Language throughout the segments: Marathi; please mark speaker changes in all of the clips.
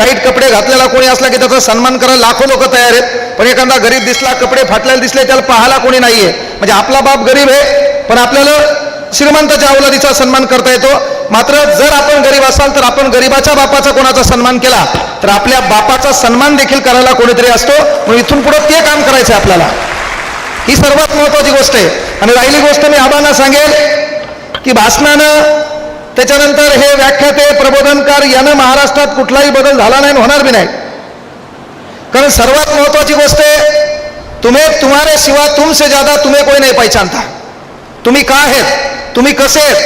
Speaker 1: टाईट कपडे घातलेला कोणी असला की त्याचा सन्मान करायला लाखो लोक तयार आहेत. पण एखादा गरीब दिसला कपडे फाटलेले दिसले त्याला पाहायला कोणी नाहीये. म्हणजे आपला बाप गरीब आहे पण आपल्याला श्रीमंताच्या अवलादीचा सन्मान करता येतो. मात्र जर आपण गरीब असाल तर आपण गरीबाच्या बापाचा कोणाचा सन्मान केला तर आपल्या बापाचा सन्मान देखील करायला कोणीतरी असतो. मग इथून पुढे ते काम करायचं आहे आपल्याला. ही सर्वात महत्वाची गोष्ट आहे. आणि राहिली गोष्ट मी आबांना सांगेल की भाषणानं त्याच्यानंतर हे व्याख्याते प्रबोधनकार यानं महाराष्ट्रात कुठलाही बदल झाला नाही होणार बी नाही. कारण सर्वात महत्वाची गोष्ट आहे तुम्ही तुम्हारे शिवा तुमसे ज्यादा तुम्ही कोई नाही पहिचानता. तुम्ही का आहेत? तुम्ही कसे आहेत?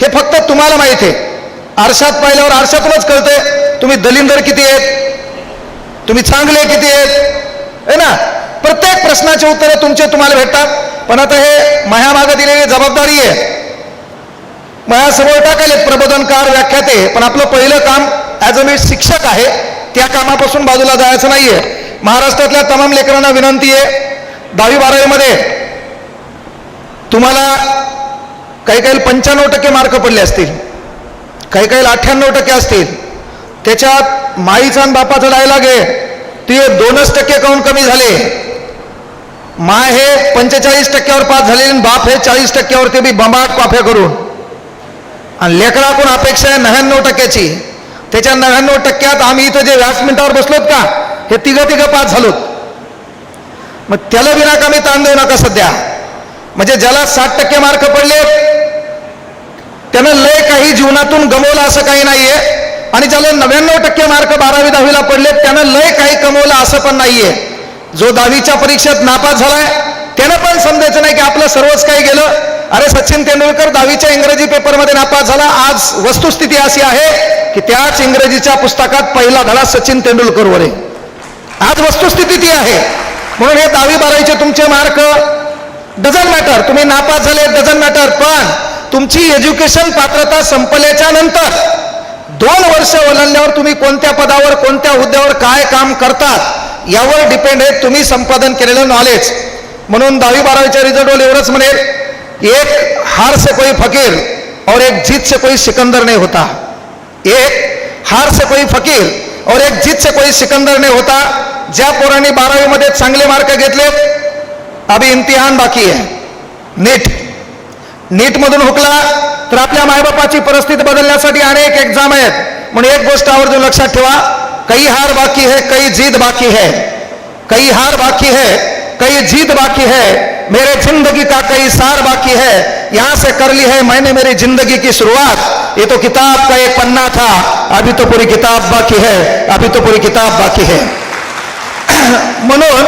Speaker 1: हे फक्त तुम्हाला माहीत आहे. आरशात पाहिल्यावर आरशातूनच कळते तुम्ही दलिंदर किती आहेत? तुम्ही चांगले किती आहेत? है ना? प्रत्येक प्रश्नाचे उत्तरे तुमचे तुम्हाला भेटतात. पण आता हे मायामागे दिलेली जबाबदारी आहे. माझ्यासमोर टाकायले प्रबोधनकार व्याख्याते पण आपलं पहिलं काम ॲज अ मी शिक्षक आहे त्या कामापासून बाजूला जायचं नाहीये. महाराष्ट्रातल्या तमाम लेकरांना विनंती आहे दहावी बारावीमध्ये तुम्हाला काही काही पंच्याण्णव टक्के मार्क पडले असतील काही काही अठ्ठ्याण्णव टक्के असतील. त्याच्यात माईचा आणि बापाचा डायलॉग आहे ते दोनच टक्के काऊन कमी झाले? माय हे पंचेचाळीस टक्क्यावर पास झाले आणि बाप हे चाळीस टक्क्यावर ते बी बंबाट पाफ्या करून. आणि लेकडाकडून अपेक्षा आहे नव्याण्णव टक्क्याची. त्याच्या नव्याण्णव टक्क्यात आम्ही इथं जे व्यासपीठावर बसलोत का हे तिघं तिघं पास झालोत. मग त्याला बिना कमी ताण देऊ नका सध्या. म्हणजे ज्याला साठ टक्के मार्क पडले त्यानं लय काही जीवनातून गमवलं असं काही नाहीये. आणि ज्याला नव्याण्णव टक्के मार्क बारावी दहावीला पडले त्यानं लय काही कमवलं असं पण नाहीये. जो दहावीच्या परीक्षेत नापास झालाय त्यानं पण समजायचं नाही की आपलं सर्वच काही गेलं. अरे सचिन तेंडुलकर दहावीच्या इंग्रजी पेपरमध्ये नापास झाला. आज वस्तुस्थिती अशी आहे की त्याच इंग्रजीच्या पुस्तकात पहिला धडा सचिन तेंडुलकरवर आहे आज वस्तुस्थिती ती आहे. म्हणून हे दहावी बारावीचे तुमचे मार्क डझन मॅटर तुम्ही नापास झाले डझन मॅटर पण तुमची एज्युकेशन पात्रता संपल्याच्या नंतर दोन वर्ष ओलांडल्यावर तुम्ही कोणत्या पदावर कोणत्या हुद्द्यावर काय काम करतात यावर डिपेंड आहे. तुम्ही संपादन केलेलं नॉलेज म्हणून दहावी बारावीच्या रिझल्टवर एवढंच म्हणेल. एक हार से कोई फकीर और एक जीत से कोई सिकंदर नहीं होता। एक हार से कोई फकीर और एक जीत से कोई सिकंदर नहीं होता। ज्या पोरांनी बारावीमध्ये चांगले मार्क घेतलेत अभी इम्तिहान बाकी आहे नीट। नीटमधून हुकला तर आपल्या मायबापाची परिस्थिती बदलण्यासाठी अनेक एक्झाम आहेत. म्हणून एक गोष्ट आवर्जून लक्षात ठेवा कई हार बाकी है कई जीत बाकी है। कई हार बाकी है कई जीत बाकी है मेरे जिंदगी का कई सार बाकी है यहाँ से कर ली है मैंने मेरी जिंदगी की शुरुआत। ये तो किताब का एक पन्ना था अभी तो पूरी किताब बाकी है अभी तो पूरी किताब बाकी है। म्हणून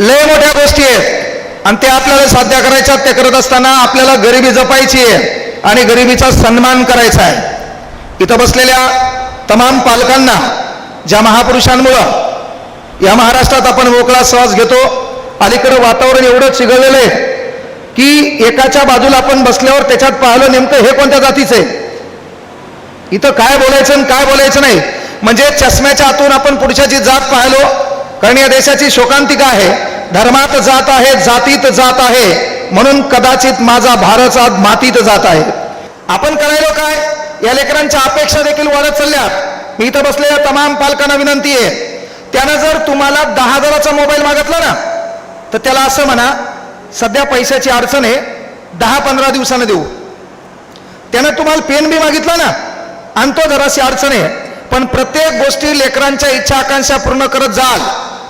Speaker 1: लय मोठ्या गोष्टी आहेत। आणि ते आपल्याला साध्य करायच्या ते करत असताना आपल्याला गरिबी जपायची आहे आणि गरिबीचा सन्मान करायचा आहे. इथं बसलेल्या तमाम पालकांना ज्या महापुरुषांमुळं या महाराष्ट्रात आपण मोकळा श्वास घेतो अलीकडं वातावरण एवढं चिघळलेलं आहे की एकाच्या बाजूला आपण बसल्यावर त्याच्यात पाहिलं नेमकं हे कोणत्या जातीचं आहे? इथं काय बोलायचं आणि काय बोलायचं नाही. म्हणजे चष्म्याच्या आतून आपण पुढच्याची जात पाहिलो कारण या देशाची शोकांतिका आहे. धर्मात जात आहे जातीत जात आहे. म्हणून कदाचित माझा भारत आज मातीत जात आहे. आपण करायलो काय? या लेकरांच्या अपेक्षा देखील वाढत चालल्यात. मी इथं बसलेल्या तमाम पालकांना विनंती आहे. त्यानं जर तुम्हाला दहा हजाराचा मोबाईल मागितला ना तर त्याला असं म्हणा सध्या पैशाची अडचण आहे दहा पंधरा दिवसानं देऊ. त्यानं तुम्हाला पेन बी मागितला ना आणतो जराशी अडचण आहे. पण प्रत्येक गोष्टी लेकरांच्या इच्छा आकांक्षा पूर्ण करत जाल.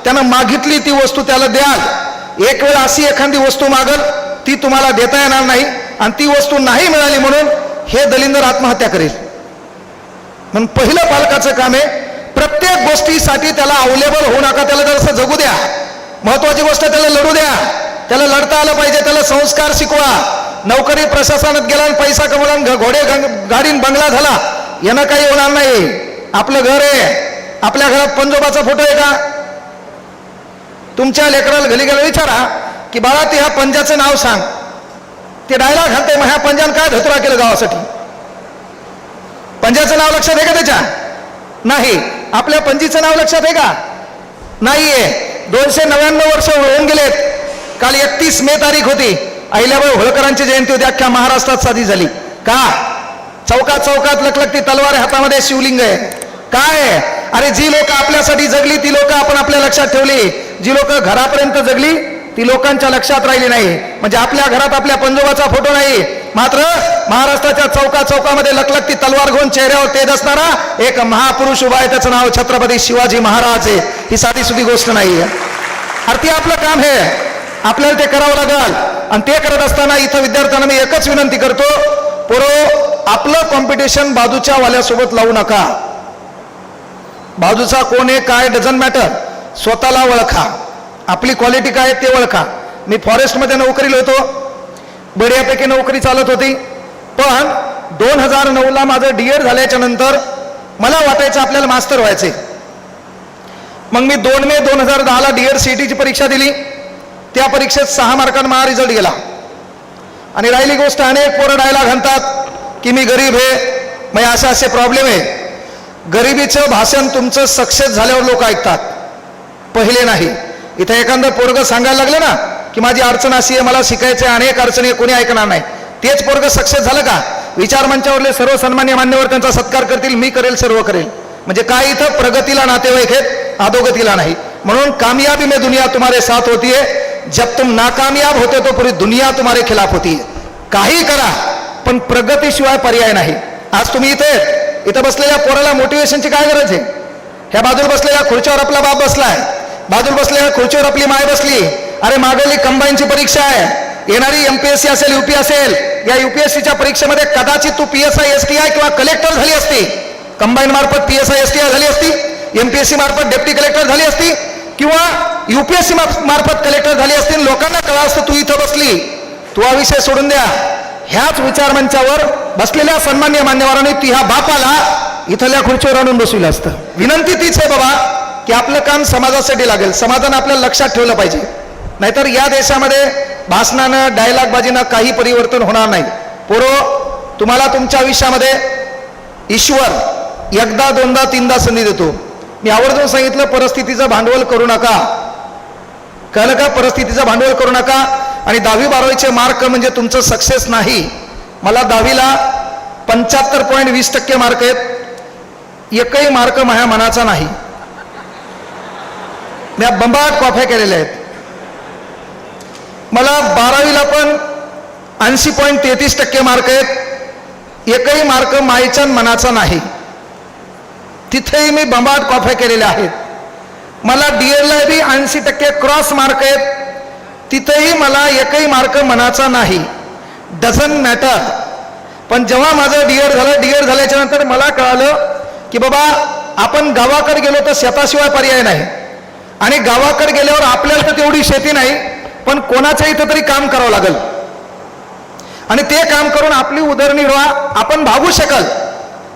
Speaker 1: त्यानं मागितली ती वस्तू त्याला द्याल. एक वेळ अशी एखादी वस्तू मागल ती तुम्हाला देता येणार नाही आणि ती वस्तू नाही मिळाली म्हणून हे दलिंदर आत्महत्या करेल. म्हणून पहिलं पालकाचं काम आहे प्रत्येक गोष्टीसाठी त्याला अवेलेबल होऊ नका त्याला जरासं जगू द्या. महत्वाची गोष्ट त्याला लढू द्या. त्याला लढता आलं पाहिजे त्याला संस्कार शिकवा. नोकरी प्रशासनात गेला आणि पैसा कमवला घोडे गाडीन बंगला झाला. यानं काही होणार नाही. आपलं घर आहे. आपल्या घरात पंजोबाचा फोटो आहे का? तुमच्या लेकराला घरी गेला विचारा की बाळा ते ह्या पंजाचं नाव सांग. ते डायलॉग घालते मग ह्या पंजान काय धतुरा केलं गावासाठी? पंजाचं नाव लक्षात आहे का त्याच्या? नाही. आपल्या पंजीचं नाव लक्षात आहे का? नाहीये. दोनशे नव्याण्णव वर्ष होऊन गेलेत. काल एकतीस मे तारीख होती. अहिल्याबाई होळकरांची जयंती होती. अख्ख्या महाराष्ट्रात साधी झाली. का? चौकात चौकात लखलखती तलवार हातामध्ये शिवलिंग आहे. काय? अरे जी लोक आपल्यासाठी जगली ती लोक आपण आपल्या लक्षात ठेवली. जी लोक घरापर्यंत जगली ती लोकांच्या लक्षात राहिली नाही. म्हणजे आपल्या घरात आपल्या पंजोबाचा फोटो नाही. मात्र महाराष्ट्राच्या चौका चौकामध्ये लखलखती तलवार घेऊन चेहऱ्यावर तेज असणारा एक महापुरुष उभा आहे. त्याचं नाव छत्रपती शिवाजी महाराज आहे. ही साधी सुधी गोष्ट नाही अरे आपलं काम हे. आपल्याला ते करावं लागल. आणि ते करत असताना इथं विद्यार्थ्यांना मी एकच विनंती करतो पोरो आपलं कॉम्पिटिशन बाजूच्या वाल्यासोबत लावू नका. बाजूचा कोण आहे काय डझन मॅटर स्वतःला ओळखा. आपली क्वालिटी काय आहे ते ओळखा. मी फॉरेस्टमध्ये नोकरीला होतो. बढियापैकी नोकरी चालत होती. पण दोन हजार नऊला माझं डी एड झाल्याच्यानंतर मला वाटायचं आपल्याला मास्तर व्हायचे मग मी दोन मे दोन हजार दहाला डी एड सी ची परीक्षा दिली. त्या परीक्षेत सहा मार्कांना माझा रिझल्ट गेला. आणि राहिली गोष्ट अनेक पोरं डायला घालतात की मी गरीब आहे. मग असे असे प्रॉब्लेम आहे. गरिबीचं भाषण तुमचं सक्सेस झाल्यावर लोक ऐकतात. पहिले नाही. इथं एखादं पोरग सांगायला लागलं ना की माझी अडचण अशी आहे मला शिकायचं आहे अनेक अडचणी कोणी ऐकणार नाही. तेच पोरग सक्सेस झालं का? विचार मंचावरले सर्व सन्मान्य मान्यवर त्यांचा सत्कार करतील मी करेल सर्व करेल. म्हणजे काय इथं? प्रगतीला नातेवाईक आहेत अधोगतीला नाही. म्हणून कामयाबी में दुनिया तुम्हारे साथ होती है जब तुम नाकामयाब होते तो पूरी दुनिया तुम्हारे खिलाफ होती है. काही करा पण प्रगतीशिवाय पर्याय नाही. आज तुम्ही इथे इथं बसलेल्या पोराला मोटिवेशनची काय गरज आहे? ह्या बाजूला बसलेल्या खुर्चीवर आपला बाप बसलाय. बाजूला बसलेल्या खुर्चीवर आपली माय बसली अरे मागवली कंबाईनची परीक्षा आहे. येणारी एमपीएससी असेल युपी असेल या युपीएससीच्या परीक्षेमध्ये कदाचित तू पीएसआय एस टी आय किंवा कलेक्टर झाली असती. कंबाईन मार्फत पीएसआय एस टी आय झाली असती एमपीएससी मार्फत डेप्टी कलेक्टर झाली असती किंवा युपीएससी मार्फत कलेक्टर झाली असती लोकांना कळा असतं तू इथं बसली. तू हा विषय सोडून द्या. ह्याच विचारमंचावर बसलेल्या सन्मान्य मान्यवरांनी ती ह्या बापाला इथल्या खुर्चीवर आणून बसविलं असतं. विनंती तीच आहे बाबा की आपलं काम समाजासाठी लागेल. समाजानं आपल्याला लक्षात ठेवलं पाहिजे. नाहीतर या देशामध्ये भाषणानं डायलॉगबाजीनं काही परिवर्तन होणार नाही. पोरो तुम्हाला तुमच्या आयुष्यामध्ये ईश्वर एकदा दोनदा तीनदा संधी देतो. मी आवर्जून सांगितलं परिस्थितीचं भांडवल करू नका. कळलं का? परिस्थितीचं भांडवल करू नका. आणि दहावी बारावीचे मार्क म्हणजे तुमचं सक्सेस नाही. मला दहावीला पंच्याहत्तर पॉईंट वीस टक्के मार्क आहेत. एकही मार्क माझ्या मनाचा नाही. मी बंबाट कॉफ्या केलेल्या आहेत. मला बारावीला पण ऐंशी पॉईंट तेहतीस टक्के मार्क आहेत. एकही मार्क माईच्या मनाचा नाही. तिथेही मी बंबाट कॉफ्या केलेल्या आहेत. मला डी एडला बी ऐंशी टक्के क्रॉस मार्क आहेत. तिथेही मला एकही मार्क मनाचा नाही. डझन मॅटर पण जेव्हा माझं डी एड झालं डी एड झाल्याच्यानंतर मला कळालं की बाबा आपण गावाकडे गेलो तर शेताशिवाय पर्याय नाही. आणि गावाकडे गेल्यावर आपल्याला तर तेवढी शेती नाही. पण कोणाच्या इथं तरी काम करावं लागल. आणि ते काम करून आपली उदरनिर्वाह आपण भागू शकल.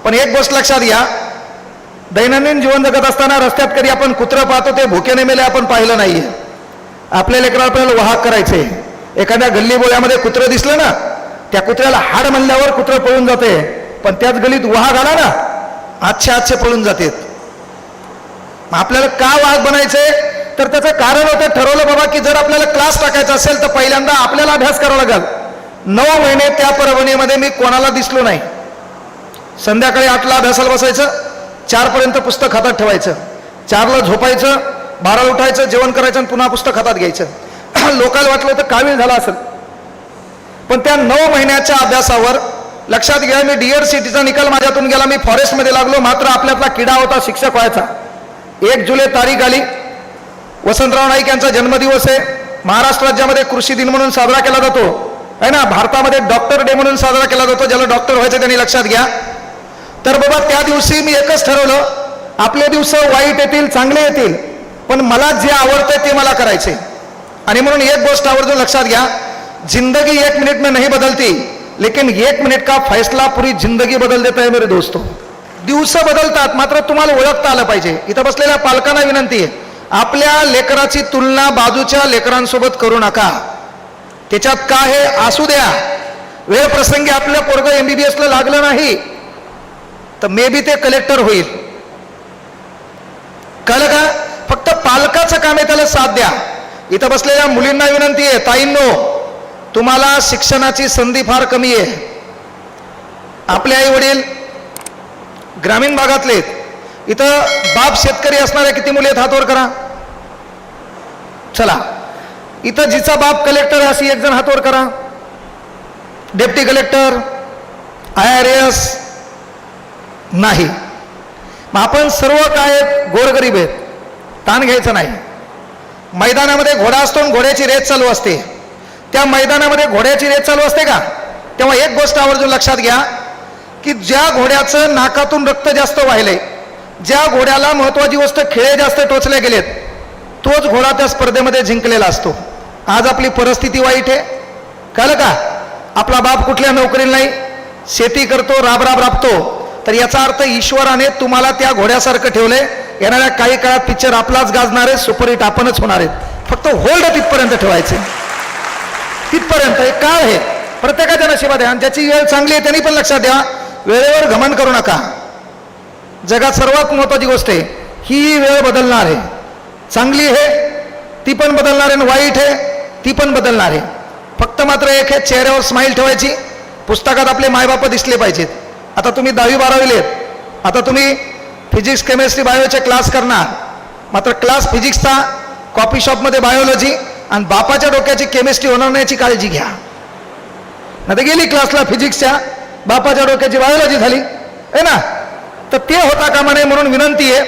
Speaker 1: पण एक गोष्ट लक्षात घ्या दैनंदिन जीवन जगत असताना रस्त्यात कधी आपण कुत्रं पाहतो ते भुकेने मेले आपण पाहिलं नाहीये. आपल्या लेकराला आपल्याला वाहक करायचे एखाद्या गल्ली बोळ्यामध्ये कुत्रं दिसलं ना त्या कुत्र्याला हाड म्हणल्यावर कुत्रं पळून जाते. पण त्याच गल्लीत वाहक आला ना आजच्या आजचे पळून जातेत. आपल्याला का वाहक बनायचे तर त्याचं कारण होतं ठरवलं बाबा की जर आपल्याला क्लास टाकायचा असेल तर पहिल्यांदा आपल्याला अभ्यास करावा लागेल. नऊ महिने त्या परभणीमध्ये मी कोणाला दिसलो नाही. संध्याकाळी आठला अभ्यासाला बसायचं चारपर्यंत पुस्तक हातात ठेवायचं चारला झोपायचं बाराला उठायचं जेवण करायचं आणि पुन्हा पुस्तक हातात घ्यायचं. लोकांना वाटलं तर कावीळ झाला असेल. पण त्या नऊ महिन्याच्या अभ्यासावर लक्षात घ्या मी डिअर सिटीचा निकाल माझ्यातून गेला. मी फॉरेस्टमध्ये लागलो मात्र आपल्यातला किडा होता शिक्षक व्हायचा. एक जुलै तारीख आली. वसंतराव नाईक यांचा जन्मदिवस आहे. महाराष्ट्र राज्यामध्ये कृषी दिन म्हणून साजरा केला जातो. आहे ना? भारतामध्ये डॉक्टर डे म्हणून साजरा केला जातो ज्याला डॉक्टर व्हायचं त्यांनी लक्षात घ्या. तर बाबा त्या दिवशी मी एकच ठरवलं आपले दिवस वाईट येतील चांगले येतील पण मला जे आवडतं ते मला करायचे आणि म्हणून एक गोष्ट आवर्जून लक्षात घ्या जिंदगी एक मिनिट में नहीं बदलती लेकिन एक मिनिट का फैसला पूरी जिंदगी बदल देता है मेरे दोस्तों. दिवस बदलतात मात्र तुम्हाला ओळखता आलं पाहिजे. इथं बसलेल्या पालकांना विनंती आहे आपल्या लेकराची तुलना बाजूच्या लेकरांसोबत करू नका. त्याच्यात काय हे असू द्या? वेळ प्रसंगी आपल्या पोरग एसला लागलं नाही तर मे बी ते कलेक्टर होईल. कळलं का? फक्त पालकाचं काम आहे त्याला साथ द्या. इथं बसलेल्या मुलींना विनंती आहे ताईंनो तुम्हाला शिक्षणाची संधी फार कमी आहे. आपले आई वडील ग्रामीण भागातले आहेत. इथं बाप शेतकरी असणाऱ्या किती मुली आहेत हातवर करा. चला. इथं जिचा बाप कलेक्टर आहे अशी एक जण हातवर करा. Deputy collector I R S नाही. मग आपण सर्व काय आहेत गोरगरीब आहेत. ताण घ्यायचं नाही. मैदानामध्ये घोडा असतो आणि घोड्याची रेस चालू असते. त्या मैदानामध्ये घोड्याची रेस चालू असते का? तेव्हा एक गोष्ट आवर्जून लक्षात घ्या की ज्या घोड्याचं नाकातून रक्त जास्त वाहिलंय ज्या घोड्याला महत्वाची गोष्ट खेळे जास्त टोचले गेलेत तोच घोडा त्या स्पर्धेमध्ये जिंकलेला असतो. आज आपली परिस्थिती वाईट आहे. कळलं का? आपला बाप कुठल्या नोकरीला नाही? शेती करतो राबराब राबतो. तर याचा अर्थ ईश्वराने तुम्हाला त्या घोड्यासारखं ठेवले येणाऱ्या काही काळात पिक्चर आपलाच गाजणार आहे सुपरहिट आपणच होणार आहेत. फक्त होल्ड तिथपर्यंत ठेवायचे. तिथपर्यंत एक काळ आहे. प्रत्येकाच्या नशिबात आहे. आणि ज्याची वेळ चांगली आहे त्यांनी पण लक्षात द्या. वेळेवर घमन करू नका. जगात सर्वात महत्वाची गोष्ट आहे ही वेळ बदलणार आहे. चांगली आहे ती पण बदलणार आहे आणि वाईट आहे ती पण बदलणार आहे. फक्त मात्र एक आहे चेहऱ्यावर स्माईल ठेवायची पुस्तकात आपले मायबाप दिसले पाहिजेत. आता तुम्ही दहावी बारावीले आहेत. आता तुम्ही फिजिक्स केमिस्ट्री बायोचे क्लास करणार. मात्र क्लास फिजिक्सचा कॉफी शॉपमध्ये बायोलॉजी आणि बापाच्या डोक्याची केमिस्ट्री होणार नाही काळजी घ्या. नाही गेली क्लासला फिजिक्सच्या बापाच्या डोक्याची बायोलॉजी झाली. आहे ना? तर ते होता कामा नये म्हणून विनंती आहे.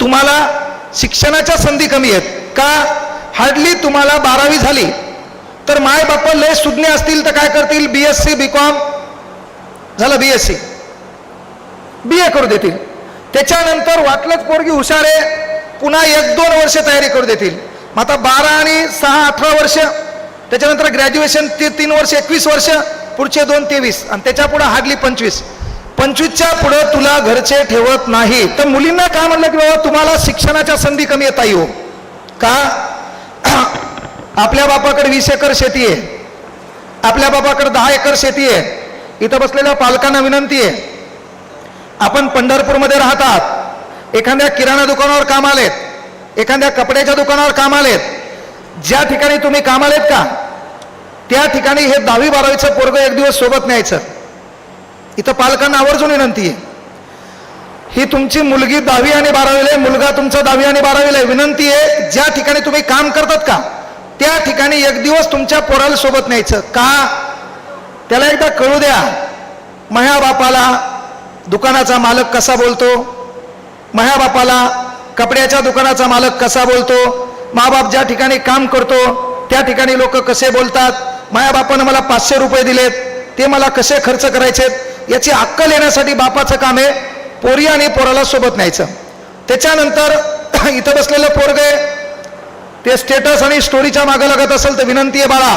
Speaker 1: तुम्हाला शिक्षणाच्या संधी कमी आहेत. का? हार्डली तुम्हाला बारावी झाली तर माय बाप लय सुज्ञ असतील तर काय करतील? B S C B com झालं बी एस सी बी ए करू देतील. त्याच्यानंतर वाटलंच पोरगी हुशार आहे पुन्हा एक दोन वर्ष तयारी करू देतील. मग आता बारा आणि सहा अठरा वर्ष त्याच्यानंतर ग्रॅज्युएशन ते तीन वर्ष एकवीस वर्ष पुढचे दोन तेवीस आणि त्याच्या पुढे हार्डली पंचवीस. पंचवीसच्या पुढे तुला घरचे ठेवत नाही. तर मुलींना काय म्हणलं की बाबा तुम्हाला शिक्षणाच्या संधी कमी येता येऊ हो. का? आपल्या बापाकडे वीस एकर शेती आहे. आपल्या बापाकडे दहा एकर शेती आहे. इथं बसलेल्या पालकांना विनंती आहे. आपण पंढरपूरमध्ये राहतात. एखाद्या किराणा दुकानावर काम आलेत. एखाद्या कपड्याच्या दुकानावर काम आलेत. ज्या ठिकाणी तुम्ही काम आलेत का? त्या ठिकाणी हे दहावी बारावीचं पोरग एक दिवस सोबत न्यायचं. इथं पालकांना आवर्जून विनंती आहे. ही तुमची मुलगी दहावी आणि बारावीला आहे मुलगा तुमचा दहावी आणि बारावीला आहे. विनंती आहे ज्या ठिकाणी तुम्ही काम करतात का त्या ठिकाणी एक दिवस तुमच्या पोराला सोबत न्यायचं. का? त्याला एकदा कळू द्या. माह्या बापाला दुकानाचा मालक कसा बोलतो? माह्या बापाला कपड्याच्या दुकानाचा मालक कसा बोलतो? बाप ज्या ठिकाणी काम करतो त्या ठिकाणी लोक कसे बोलतात? माया बापानं मला पाचशे रुपये दिलेत ते मला कसे खर्च करायचेत? याची अक्कल येण्यासाठी बापाचं काम आहे पोरी आणि पोराला सोबत न्यायचं. त्याच्यानंतर इथं बसलेलं पोरग ते स्टेटस आणि स्टोरीच्या मागं लागत असेल तर विनंती आहे बाळा.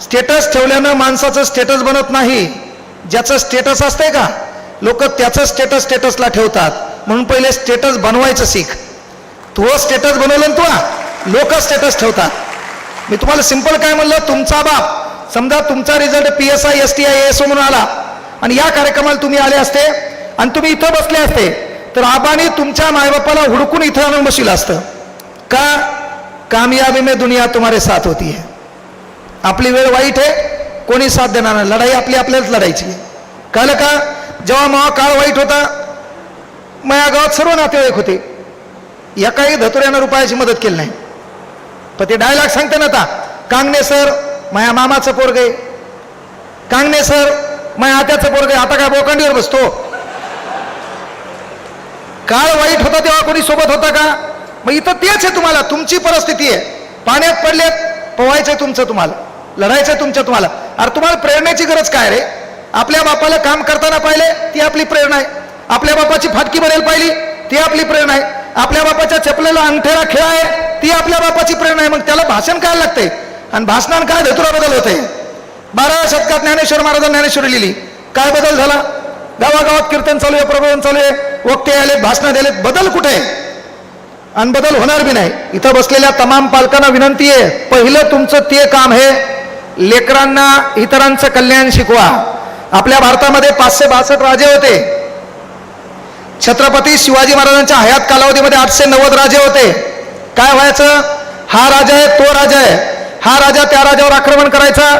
Speaker 1: स्टेटस ठेवल्यानं माणसाचं स्टेटस बनत नाही. ज्याचं स्टेटस असतंय का? लोक त्याचं स्टेटस स्टेटसला ठेवतात. म्हणून पहिले स्टेटस बनवायचं शिक तू स्टेटस बनवलं तुला लोक स्टेटस ठेवतात. मी तुम्हाला सिंपल काय म्हणलं? तुमचा बाप समजा तुमचा result P S I S T I S O म्हणून आला. आणि या कार्यक्रमाला तुम्ही आले असते आणि तुम्ही इथं बसले असते तर आबाने तुमच्या मायबापाला हुडकून इथं आणून बसलं असतं. का? कामयाबी में दुनिया तुम्हारे साथ होती है. आपली वेळ वाईट आहे कोणी साथ देणार नाही. लढाई आपली आपल्यालाच लढायची आहे. कळलं का? जेव्हा मावा काळ वाईट होता माझ्या गावात सर्व नातेवाईक होते. एकाही धतुऱ्यानं रुपयाची मदत केली नाही. पण ते डायलॉग सांगते ना आता कांगणे सर माझ्या मामाचं पोरगे कांगणे सर माझ्या आत्याचं पोरग आता काय बोकांडीवर बसतो? काळ वाईट होता तेव्हा कोणी सोबत होता का? मग इथं तेच आहे तुम्हाला तुमची परिस्थिती आहे. पाण्यात पडलेत पोवायचंय तुमचं तुम्हाला लढायचंय तुमचं तुम्हाला. अरे तुम्हाला प्रेरणेची गरज काय रे? आपल्या बापाला काम करताना पाहिले ती आपली प्रेरणा आहे. आपल्या बापाची फाटकी बनेल पाहिली ती आपली प्रेरणा आहे. आपल्या बापाच्या चपलेला अंगठेला खेळ आहे ती आपल्या बापाची प्रेरणा आहे. मग त्याला भाषण काय लागतंय? आणि भाषणात काय धतुरा बदल होते बाराव्या शतकात ज्ञानेश्वर महाराजांनी ज्ञानेश्वरी लिहिली. काय बदल झाला? गावागावात कीर्तन चालू आहे प्रबोधन चालू आहे वक्ते आले भाषणं दिलेत बदल कुठे आणि बदल होणार बी नाही. इथं बसलेल्या तमाम पालकांना विनंती आहे पहिलं तुमचं ते काम हे लेकरांना इतरांचं कल्याण शिकवा. आपल्या भारतामध्ये पाचशे बासष्ट राजे होते. छत्रपती शिवाजी महाराजांच्या हयात कालावधीमध्ये आठशे नव्वद राजे होते. काय व्हायचं? हा राजा आहे तो राजा आहे. हा राजा त्या राजावर आक्रमण करायचा.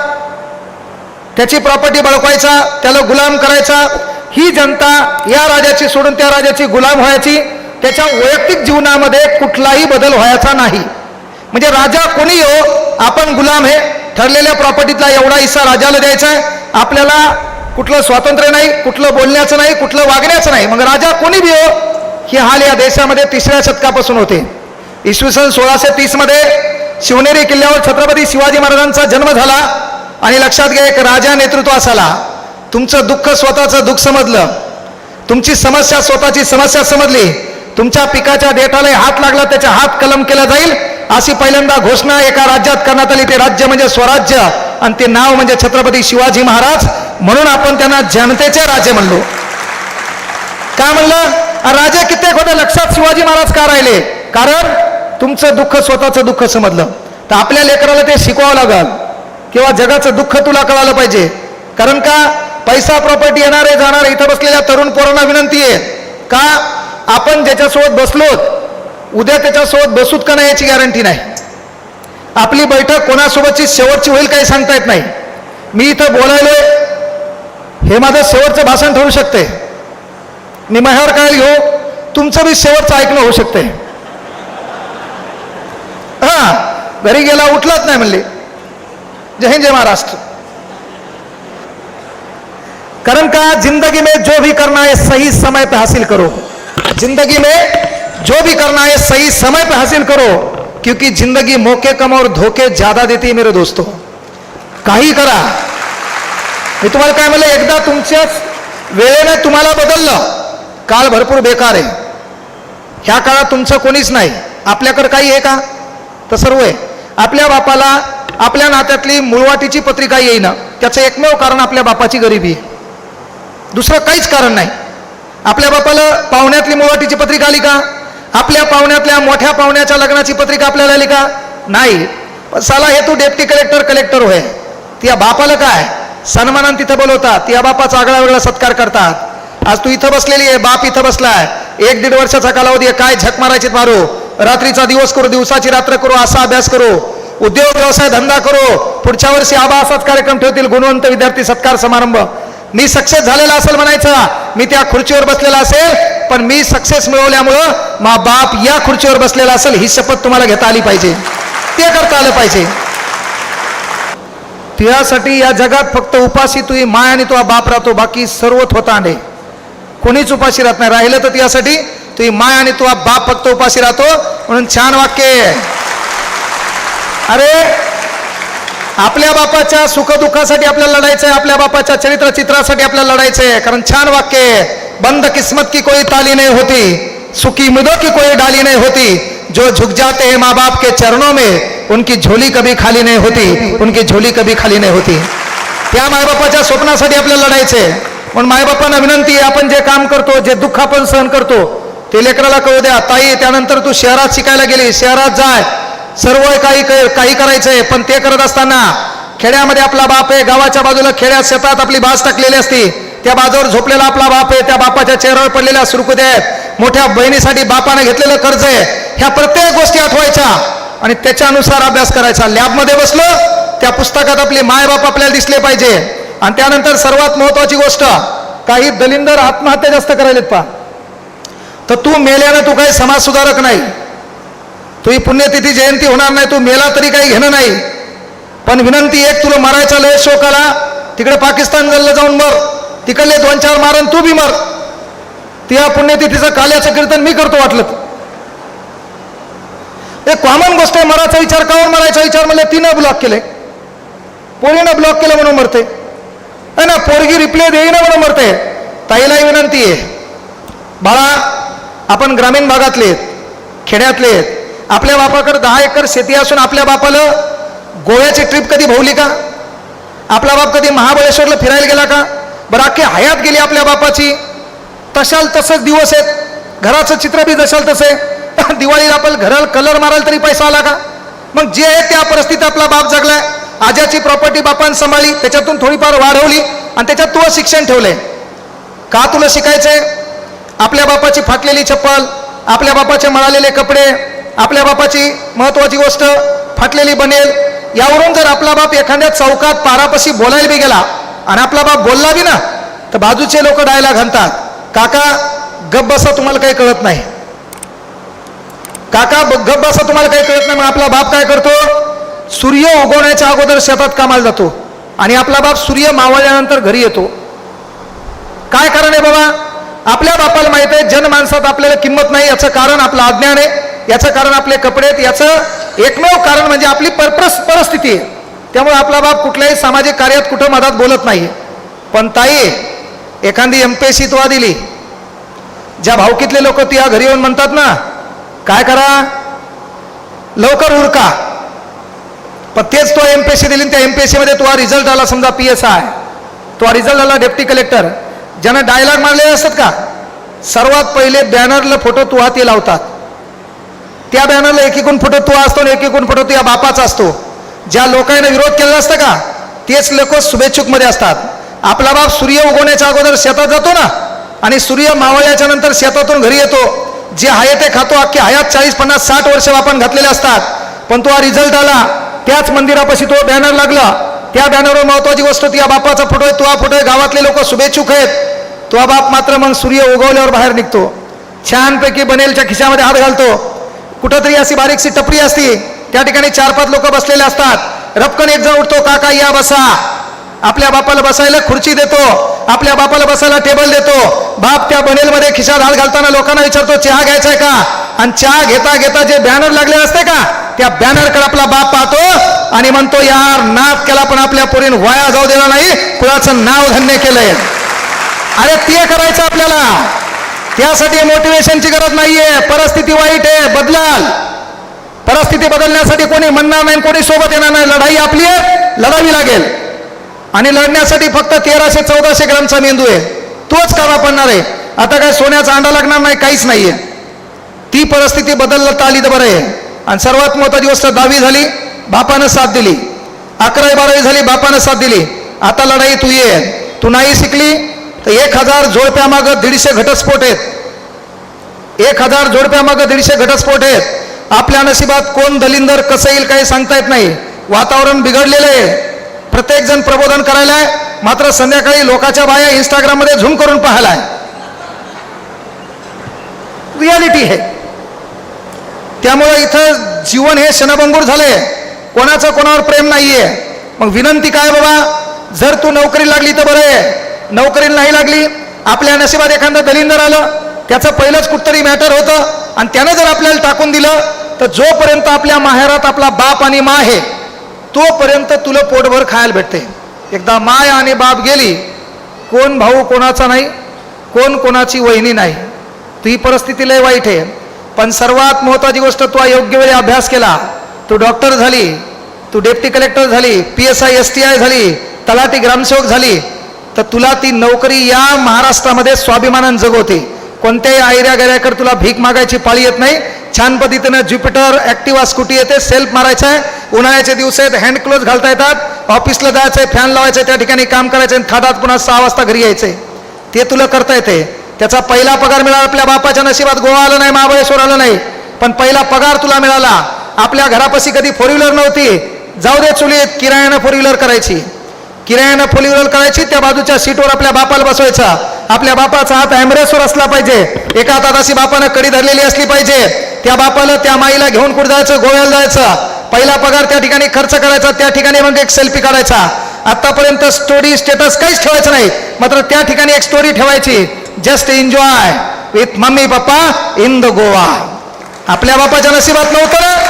Speaker 1: त्याची प्रॉपर्टी बळकवायचा त्याला गुलाम करायचा. ही जनता या राजाची सोडून त्या राजाची गुलाम व्हायची. त्याच्या वैयक्तिक जीवनामध्ये कुठलाही बदल व्हायचा नाही. म्हणजे राजा कोणी हो आपण गुलाम हे. ठरलेल्या प्रॉपर्टीतला एवढा हिस्सा राजाला द्यायचा आहे. आपल्याला कुठलं स्वातंत्र्य नाही कुठलं बोलण्याचं नाही कुठलं वागण्याचं नाही. मग राजा कोणी बी हो हे हाल या देशामध्ये तिसऱ्या शतकापासून होते. इसवी सन सोळाशे तीसमध्ये शिवनेरी किल्ल्यावर छत्रपती शिवाजी महाराजांचा जन्म झाला. आणि लक्षात घ्या एक राजा नेतृत्वास आला तुमचं दुःख स्वतःचं दुःख समजलं. तुमची समस्या स्वतःची समस्या समजली. तुमच्या पिकाच्या देठाला हात लागला त्याच्या हात कलम केला जाईल अशी पहिल्यांदा घोषणा एका राज्यात करण्यात आली. ते राज्य म्हणजे स्वराज्य आणि ते नाव म्हणजे छत्रपती शिवाजी महाराज. म्हणून आपण त्यांना जनतेचे राजे म्हणलो. काय म्हणलं? राजा कित्येक होते लक्षात शिवाजी महाराज का राहिले? कारण तुमचं दुःख स्वतःचं दुःख समजलं. तर आपल्या लेकराला ते शिकवावं लागलं. किंवा जगाचं दुःख तुला कळालं पाहिजे. कारण का? पैसा प्रॉपर्टी येणारे जाणारे इथं बसलेल्या तरुण पोरांना विनंती आहे. का? आपण ज्याच्यासोबत बसलोत उद्या त्याच्यासोबत बसूत का नाही याची गॅरंटी नाही. आपली बैठक कोणासोबतची शेवटची होईल काही सांगता येत नाही. मी इथं बोलायलो हे माझं शेवटचं भाषण ठरू शकते. निमाह्यावर काय घेऊ तुमचं बी शेवटचं ऐकणं होऊ शकते. हा घरी गेला उठलाच नाही म्हणले. जय हिंद जय महाराष्ट्र। कारण का जिंदगी में जो भी करना है सही समय पे हासिल करो। जिंदगी में जो भी करना है सही समय पे हासिल करो क्योंकि जिंदगी मौके कम और धोखे ज्यादा देती है मेरे दोस्तों। काही करा। मी तुम्हाला काय म्हणलं एकदा तुमच्याच वेळेने तुम्हाला बदललं काळ भरपूर बेकार आहे. ह्या काळात तुमचं कोणीच नाही. आपल्याकडे काही आहे का? तर सर्व आहे. आपल्या बापाला आपल्या नात्यातली मुळवाटीची पत्रिका येईना. त्याचं एकमेव कारण आपल्या बापाची गरिबी. आहे दुसरं काहीच कारण नाही. आपल्या बापाला पाहुण्यातली मुळवाटीची पत्रिका आली का? आपल्या पाहुण्यातल्या मोठ्या पाहुण्याच्या लग्नाची पत्रिका आपल्याला आली का? नाही. पण साला हे तू डेप्टी कलेक्टर कलेक्टर होय. त्या बापाला काय? सन्मानान तिथं बोलवतात. या बापाचा आगळा वेगळा सत्कार करतात. आज तू इथं बसलेली आहे बाप इथं बसलाय. एक दीड वर्षाचा कालावधी आहे. काय झक मारायची मारू? रात्रीचा दिवस करू दिवसाची रात्र करू असा अभ्यास करू. उद्योग व्यवसाय धंदा करू. पुढच्या वर्षी आबा असाच कार्यक्रम ठेवतील गुणवंत विद्यार्थी सत्कार समारंभ. मी सक्सेस झालेला असेल म्हणायचा. मी त्या खुर्चीवर बसलेला असेल पण मी सक्सेस मिळवल्यामुळं मा बाप या खुर्चीवर बसलेला असेल ही शपथ तुम्हाला घेता आली पाहिजे. ते करता आलं पाहिजे. तिळासाठी या जगात फक्त उपाशी तुझी माय आणि तुझा बाप राहतो बाकी सर्व नाही कोणीच उपाशी राहत नाही. राहिलं तर त्यासाठी तुही माय आणि तुझा बाप फक्त उपाशी राहतो. म्हणून छान वाक्य आहे. अरे आपल्या बापाच्या सुखदुःखासाठी आपल्याला लढायचं आहे आपल्या बापाच्या चरित्र चित्रासाठी आपल्याला लढायचं आहे कारण छान वाक्य आहे बंद किस्मत की कोई ताली नाही होती सुखी मुदो की कोई डाली नहीं होती जो झुक जाते हैं माँ बाप के चरणों में उनकी झोली कभी खाली नहीं होती उनकी झोली कभी खाली नहीं होती. त्या मायबापाच्या स्वप्नासाठी आपल्याला लढायचे म्हणून मायबापांना विनंती आहे आपण जे काम करतो जे दुःख आपण सहन करतो ते लेकराला कळू द्या. ताई त्यानंतर तू शहरात शिकायला गेली शहरात जाय. सर्व काही काही करायचंय पण ते करत असताना खेड्यामध्ये आपला बाप आहे गावाच्या बाजूला खेड्यात शेतात आपली भास टाकलेली असती. त्या बाजूवर झोपलेला आपला बाप आहे त्या बापाच्या चेहऱ्यावर पडलेल्या सुरकुत्या आहेत. मोठ्या बहिणीसाठी बापाने घेतलेलं कर्ज आहे. ह्या प्रत्येक गोष्टी आठवायच्या आणि त्याच्यानुसार अभ्यास करायचा. लॅबमध्ये बसलो त्या पुस्तकात आपले मायबाप आपल्याला दिसले पाहिजे. आणि त्यानंतर सर्वात महत्वाची गोष्ट काही दलिंदर आत्महत्या जास्त करायलेत पा तर तू मेल्यानं तू काही समाज सुधारक नाही. तुझी पुण्यतिथी जयंती होणार नाही तू मेला तरी काही घेणं नाही. पण विनंती एक तुला मरायचा लय शोक आला. तिकडे पाकिस्तान जल्ल जाऊन मर. तिकडले दोन चार मारण तू बी मर. त्या पुण्यतिथीचं काल्याचं कीर्तन मी करतो वाटलं एक कॉमन गोष्ट आहे मराचा विचार कावर मरायचा विचार मला तिनं ब्लॉक केले. पोरीनं ब्लॉक केलं म्हणून मरते. ना पोरगी रिप्ले देईना म्हणून मरते. ताईलाही विनंती आहे. बाळा आपण ग्रामीण भागातले आहेत, खेड्यातले आहेत. आपल्या बापाकडे दहा एकर शेती असून आपल्या बापाला गोव्याची ट्रिप कधी भोवली का? आपला बाप कधी महाबळेश्वरला फिरायला गेला का? बरं अख्खी हयात गेली आपल्या बापाची. तशाल तसंच दिवस आहेत. घराचं चित्र बी जशाल तसे. दिवाळीला आपण घराला कलर मारायला तरी पैसा आला का? मग जे आहे त्या परिस्थितीत आपला बाप जगलाय. आजाची प्रॉपर्टी बापान सांभाळली त्याच्यातून थोडीफार वाढवली आणि त्याच्यात तुला शिक्षण ठेवलंय. का तुला शिकायचंय? आपल्या बापाची फाटलेली चप्पल आपल्या बापाचे मळालेले कपडे आपल्या बापाची महत्वाची गोष्ट फाटलेली बनेल. यावरून जर आपला बाप एखाद्या चौकात पारापाशी बोलायला बी गेला आणि आपला बाप बोलला बी ना तर बाजूचे लोक डायला घालतात. काका गप बसा तुम्हाला काही कळत नाही. काका ब- गप बसा तुम्हाला काही कळत नाही. मग आपला बाप काय करतो? सूर्य उगवण्याच्या अगोदर शेतात कामाला जातो आणि आपला बाप सूर्य मावळल्यानंतर घरी येतो. काय कारण आहे बाबा? आपल्या बापाला माहीत आहे जनमानसात आपल्याला किंमत नाही याचं कारण आपलं अज्ञान आहे. याचं कारण आपले कपडे आहेत याचं एकमेव कारण म्हणजे आपली परप्रस परिस्थिती आहे. त्यामुळे आपला बाप कुठल्याही सामाजिक कार्यात कुठं मधात बोलत नाही. पण ताई एखादी एम पी एस सी तुला दिली ज्या भावकीतले लोक ती घरी येऊन म्हणतात ना काय करा? लवकर उरका. पण तेच तो एम पी एस सी दिली त्या एम पी एस सीमध्ये तुझा रिझल्ट आला समजा पी एस आय तो रिझल्ट आला डेप्टी कलेक्टर ज्यांना डायलॉग मारलेले असतात का? सर्वात पहिले बॅनरला फोटो तू ते लावतात. त्या बॅनरला एकीकडून फोटो तो असतो आणि एकूण फोटो या बापाचा असतो. ज्या लोकांना विरोध केलेला असतं का तेच लोक शुभेच्छुकमध्ये असतात. आपला बाप सूर्य उगवण्याच्या अगोदर शेतात जातो ना आणि सूर्य मावळल्याच्या नंतर शेतातून घरी येतो. जे आहे ते खातो अख्खी हयात चाळीस पन्नास साठ वर्ष आपण घातलेले असतात. पण तो हा रिझल्ट आला. त्याच मंदिरापाशी तो बॅनर लागला. त्या बॅनरवर महत्वाची गोष्ट या बापाचा फोटो आहे तुझा फोटो आहे गावातले लोक शुभेच्छुक आहेत. तुझा बाप मात्र मग सूर्य उगवल्यावर बाहेर निघतो. छानपैकी बनेलच्या खिशामध्ये हात घालतो. कुठंतरी अशी बारीकशी टपरी असती. त्या ठिकाणी चार पाच लोक बसलेले असतात. रपकन एक जण उठतो काका या बसा. आपल्या बापाला बसायला खुर्ची देतो. आपल्या बापाला बसायला टेबल देतो. बाप त्या बनेलमध्ये खिशात हाल घालताना लोकांना विचारतो चहा घ्यायचाय का? आणि चहा घेता घेता जे बॅनर लागले असते का त्या बॅनरकडे आपला बाप पाहतो आणि म्हणतो यार नाथ केला पण आपल्या पोरीन वाया जाऊ दिला नाही. कुणाचं नाव धन्य केलंय. अरे ते करायचं आपल्याला. यासाठी मोटिवेशनची गरज नाहीये. परिस्थिती वाईट आहे. बदलाल. परिस्थिती बदलण्यासाठी कोणी म्हणणार नाही कोणी सोबत येणार नाही. लढाई आपली आहे लढावी लागेल. आणि लढण्यासाठी फक्त तेराशे चौदाशे ग्रामचा मेंदू आहे. तोच कामा पडणार आहे. आता काय सोन्याचा अंडा लागणार नाही काहीच नाहीये. ती परिस्थिती बदलता आली तर बरं आहे. आणि सर्वात मोठा दिवस दहावी झाली बापानं साथ दिली. अकरावी बारावी झाली बापानं साथ दिली. आता लढाई तू ये. तू नाही शिकली तर एक हजार जोडप्यामागं दीडशे घटस्फोट आहेत. एक हजार जोडप्यामागं दीडशे घटस्फोट आहेत. आपल्या नशिबात कोण दलिंदर कसं येईल काही सांगता येत नाही. वातावरण बिघडलेलं आहे. प्रत्येक जण प्रबोधन करायला आहे मात्र संध्याकाळी लोकांच्या बाया इंस्टाग्राममध्ये झूम करून पाहायला रियालिटी आहे. त्यामुळे इथं जीवन हे क्षणभंगूर झाले कोणाचं कोणावर प्रेम नाहीये. मग विनंती काय बाबा? जर तू नोकरी लागली तर बरं आहे. नोकरी नाही लागली आपल्या नशिबात एखादं दलिंदर आलं त्याचं पहिलंच कुठतरी मॅटर होतं आणि त्यानं जर आपल्याला टाकून दिलं तर जोपर्यंत आपल्या माहेरात आपला बाप आणि मा आहे तोपर्यंत तुला पोटभर खायला भेटते. एकदा माय आणि बाप गेली कोण भाऊ कोणाचा नाही कोण कोणाची वहिनी नाही. तू ही परिस्थिती लय वाईट आहे. पण सर्वात महत्वाची गोष्ट तू योग्य वेळी अभ्यास केला. तू डॉक्टर झाली तू डेप्टी कलेक्टर झाली P S I S T I झाली तलाठी ग्रामसेवक झाली तर तुला ती नोकरी या महाराष्ट्रामध्ये स्वाभिमानानं जगवते. कोणत्याही आयऱ्या गऱ्याकडे तुला भीक मागायची पाळी येत नाही. छान पद्धतीनं ज्युपिटर ॲक्टिवा स्कूटी येते सेल्फ मारायचं आहे उन्हाळ्याचे दिवस आहेत हँड क्लोज घालता येतात. ऑफिसला जायचंय फॅन लावायचं त्या ठिकाणी काम करायचं आणि खातात पुन्हा सहा वाजता घरी यायचंय. ते तुला करता येते. त्याचा पहिला पगार मिळाला आपल्या बापाच्या नशिबात गोवा आलं नाही महाबळेश्वर आलं नाही. पण पहिला पगार तुला मिळाला. आपल्या घरापाशी कधी फोर व्हीलर नव्हती. जाऊ दे चुलीत किरायानं फोर व्हीलर करायची. किरायानं फोर व्हीलर करायची त्या बाजूच्या सीटवर आपल्या बापाला बसवायचा. आपल्या बापाचा हात ॲम्ब्रेसवर असला पाहिजे. एका हातात अशी बापानं कडी धरलेली असली पाहिजे. त्या बापाला त्या माईला घेऊन कुठे जायचं? गोव्याला जायचं. पहिला पगार त्या ठिकाणी खर्च करायचा त्या ठिकाणी मग एक सेल्फी काढायचा. आतापर्यंत स्टोरी स्टेटस काहीच ठेवायचं नाही. मात्र त्या ठिकाणी एक स्टोरी ठेवायची. Just enjoy with mummy papa in the Goa आपल्या बापाच्या नशिबात नव्हतं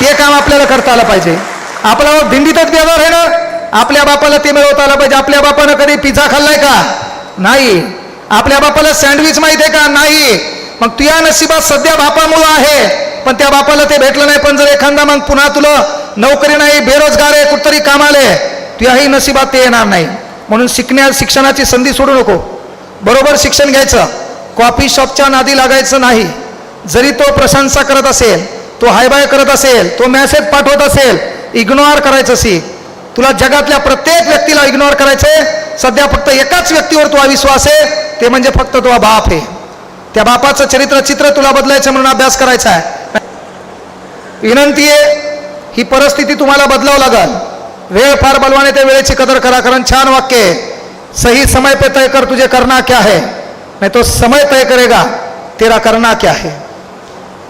Speaker 1: ते काम आपल्याला करता आलं पाहिजे. आपला भिंडीतच व्यवहार आहे ना? आपल्या बापाला ते मिळवता आलं पाहिजे. आपल्या बापानं कधी पिझ्झा खाल्लाय का? नाही. आपल्या बापाला सँडविच माहिती आहे का? नाही. मग तुझ्या नशिबात सध्या बापामुळं आहे. पण त्या बापाला ते भेटलं नाही. पण जर एखादा मग पुन्हा तुला नोकरी नाही बेरोजगार आहे कुठतरी कामाले तुझ्याही नशिबात ते येणार नाही. म्हणून शिकण्या शिक्षणाची संधी सोडू नको. बरोबर शिक्षण घ्यायचं. कॉफी शॉपच्या नादी लागायचं नाही. जरी तो प्रशंसा करत असेल तो हायबाय करत असेल तो मेसेज पाठवत असेल इग्नोर करायचं शिक तुला जगातल्या प्रत्येक व्यक्तीला इग्नोर करायचंय. सध्या फक्त एकाच व्यक्तीवर तुला विश्वास आहे. ते म्हणजे फक्त तुझा बाप आहे. त्या बापाचं चरित्र चित्र तुला बदलायचं म्हणून अभ्यास करायचा आहे. विनंती आहे ही परिस्थिती तुम्हाला बदलावं लागल. वेळ फार बलवाने त्या वेळेची कदर करा कारण छान वाक्य आहे. सही समय पे तय कर तुझे करना क्या है? नाही तो समय तय करेगा तेरा करना क्या है?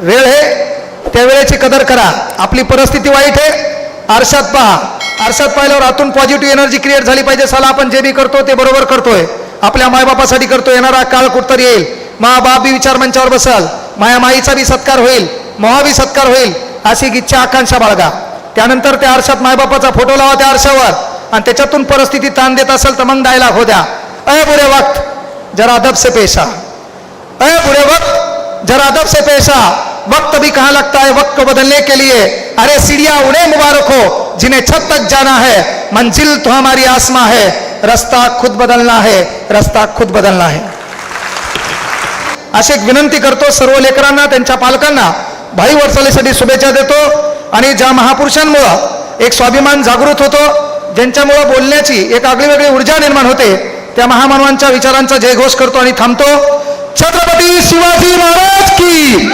Speaker 1: वेळ आहे त्या वेळेची कदर करा. आपली परिस्थिती वाईट आहे आरशात पहा. आरशात पाहिल्यावर आतून पॉझिटिव्ह एनर्जी क्रिएट झाली पाहिजे. साला आपण जे बी करतो ते बरोबर करतोय. आपल्या मायबापासाठी करतो येणारा काळ कुठतरी येईल. मा बाप बी विचार मंचावर बसाल. माया माईचा बी सत्कार होईल. मोहा बी सत्कार होईल. अशी इच्छा आकांक्षा बाळगा. त्यानंतर त्या आरशात मायबापाचा फोटो लावा त्या आरशावर. आणि त्याच्यातून परिस्थिती ताण देत असेल तर मग डायलॉग हो द्या. अय बुरे वक्त जरा अदब से पेशा. अय बुरे वक्त जरा अदब से पेशा. वक्त भी कहाँ लगता है? वक्त को बदलने के लिए। अरे सीढ़ियां उड़े मुबारक हो जिन्हें छत तक जाना है। मंजिल तो हमारी आसमां है। रास्ता खुद बदलना है। रस्ता खुद बदलना है। अशी एक विनंती करतो सर्व लेकरांना त्यांच्या पालकांना भाई वर्षालीसाठी शुभेच्छा देतो आणि ज्या महापुरुषांमुळं एक स्वाभिमान जागृत होतो ज्यांच्यामुळं बोलण्याची एक आगळी वेगळी ऊर्जा निर्माण होते त्या महामानवांच्या विचारांचा जयघोष करतो आणि थांबतो. छत्रपती शिवाजी महाराज की